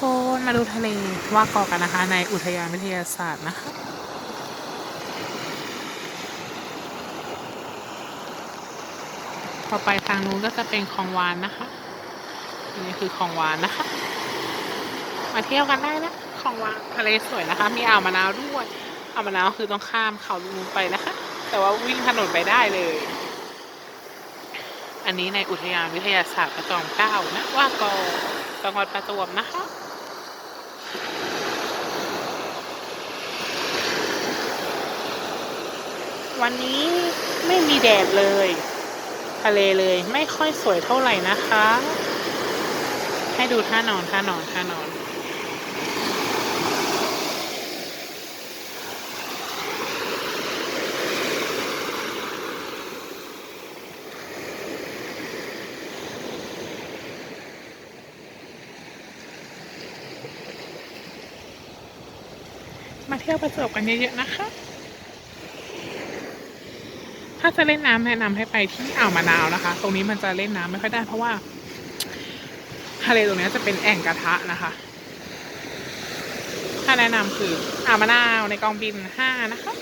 คนมาดูทะเลว่าเกาะกันนะคะ ในอุทยานวิทยาศาสตร์นะคะพอไปทางนู้นก็จะเป็นคลองวานนะคะ นี่คือคลองวานนะคะ มาเที่ยวกันได้นะคลองวานทะเลสวยนะคะ มีอ่าวมะนาวด้วยอ่าวมะนาวคือต้องข้ามเขาลูกนู้นไปนะคะ แต่ว่าวิ่งถนนไปได้เลย อันนี้ในอุทยานวิทยาศาสตร์พระจอมเก้านะ ว่ากอจังหวัดประจวบนะคะ วันนี้ไม่มีแดดเลย ทะเลเลยไม่ค่อยสวยเท่าไหร่นะคะ ให้ดูท่านอนท่านอนท่านอน มาเที่ยวประจวบกันเยอะๆนะคะ ถ้าจะเล่นน้ำแนะนำให้ไปที่อ่าวมะนาวนะคะ ตรงนี้มันจะเล่นน้ำไม่ค่อยได้เพราะว่าทะเลตรงนี้จะเป็นแอ่งกระทะนะคะ ถ้าแนะนำคืออ่าวมะนาวในกองบินห้านะคะ